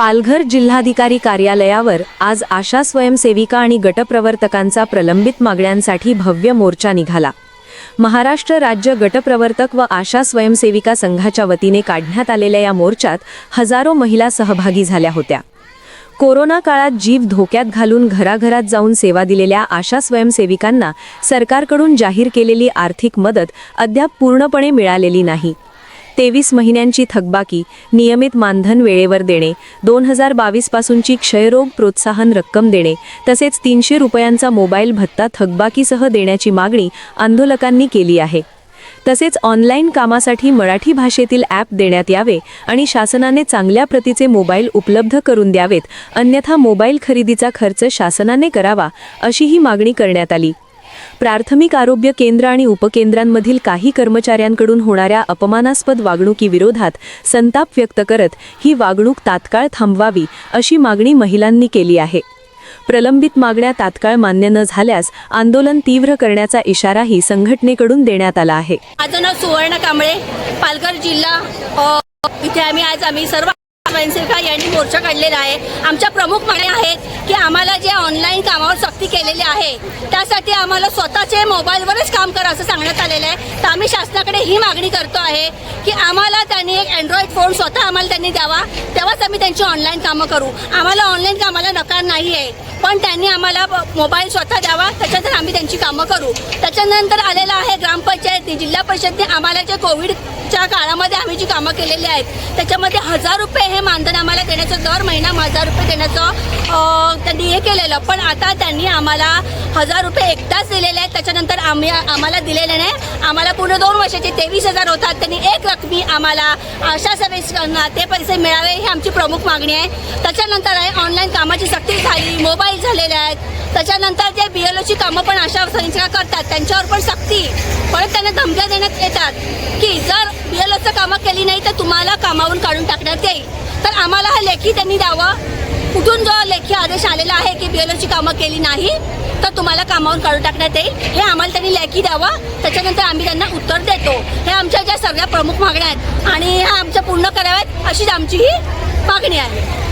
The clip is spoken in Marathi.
पालघर जिल्हाधिकारी कार्यालयावर आज आशा स्वयंसेविका आणि गटप्रवर्तकांचा प्रलंबित मागण्यांसाठी भव्य मोर्चा निघाला. महाराष्ट्र राज्य गटप्रवर्तक व आशा स्वयंसेविका संघाच्या वतीने काढण्यात आलेल्या या मोर्चात हजारो महिला सहभागी झाल्या होत्या. कोरोना काळात जीव धोक्यात घालून घराघरात जाऊन सेवा दिलेल्या आशा स्वयंसेविकांना सरकारकडून जाहीर केलेली आर्थिक मदत अद्याप पूर्णपणे मिळालेली नाही. तेवीस महिन्यांची थकबाकी नियमित मानधन वेळेवर देणे दोन हजार बावीसपासूनची क्षयरोग प्रोत्साहन रक्कम देणे तसेच तीनशे रुपयांचा मोबाईल भत्ता थकबाकीसह देण्याची मागणी आंदोलकांनी केली आहे. तसेच ऑनलाईन कामासाठी मराठी भाषेतील ॲप देण्यात यावे आणि शासनाने चांगल्या प्रतीचे मोबाईल उपलब्ध करून द्यावेत अन्यथा मोबाईल खरेदीचा खर्च शासनाने करावा अशी ही मागणी करण्यात आली. प्राथमिक आरोग्य केंद्र आणि उपकेंद्रांमधील काही कर्मचाऱ्यांकडून होणाऱ्या अपमानास्पद वागणुकीविरोधात संताप व्यक्त करत ही वागणूक तात्काळ थांबवावी अशी मागणी महिलांनी केली आहे. प्रलंबित मागण्या तात्काळ मान्य न झाल्यास आंदोलन तीव्र करण्याचा इशाराही संघटनेकडून देण्यात आला आहे. माझं नाव सुवर्ण कांबळे पालघर जिल्हा इथे आम्ही आज आम्ही सर्व स्वयंसेविका यांनी मोर्चा काढलेला आहे. आमच्या प्रमुख मागण्या आहेत की आम्हाला जे ऑनलाईन कामावर सक्ती केलेली आहे त्यासाठी आम्हाला स्वतःचे मोबाईलवरच काम करा असं सांगण्यात आलेलं आहे. तर आम्ही शासनाकडे ही मागणी करतो आहे की आम्हाला त्यांनी एक अँड्रॉइड फोन स्वतः आम्हाला त्यांनी द्यावा. तेव्हाच आम्ही त्यांची ऑनलाईन कामं करू. आम्हाला ऑनलाईन कामाला नकार नाही आहे पण त्यांनी आम्हाला मोबाईल स्वतः द्यावा त्याच्यानंतर आम्ही त्यांची कामं करू. त्याच्यानंतर आलेलं आहे ग्रामपंचायतनी जिल्हा परिषदने आम्हाला जे कोविडच्या काळामध्ये आम्ही जी कामं केलेली आहेत त्याच्यामध्ये हजार रुपये हे मानधन आम्हाला देण्याचं दर महिना हजार रुपये देण्याचं त्यांनी हे केलेलं. पण आता त्यांनी आम्हाला हजार रुपये एकदाच दिलेले आहेत. त्याच्यानंतर आम्ही आम्हाला दिलेले नाही. आम्हाला पूर्ण दोन वर्षाचे तेवीस हजार होतात. त्यांनी एक रकमी आम्हाला अशा सभेना ते पैसे मिळावे ही आमची प्रमुख मागणी आहे. त्याच्यानंतर आहे ऑनलाईन कामाची सक्ती झाली मोबाईल झालेले आहेत. त्याच्यानंतर जे बी एल ओची कामं पण अशा संस्था करतात त्यांच्यावर पण सक्ती. परत त्यांना धमक्या देण्यात येतात की जर बी एल ओचं कामं केली नाही तर तुम्हाला कामावरून काढून टाकण्यात येईल. तर आम्हाला हा लेखी त्यांनी द्यावा कुठून जो लेखी आदेश आलेला आहे की बी एल ओची कामं केली नाही तर तुम्हाला कामावरून काढून टाकण्यात येईल. हे आम्हाला त्यांनी लेखी द्यावा त्याच्यानंतर आम्ही त्यांना उत्तर देतो. हे आमच्या ज्या सगळ्या प्रमुख मागण्या आहेत आणि ह्या आमच्या पूर्ण कराव्यात अशीच आमची ही मागणी आहे.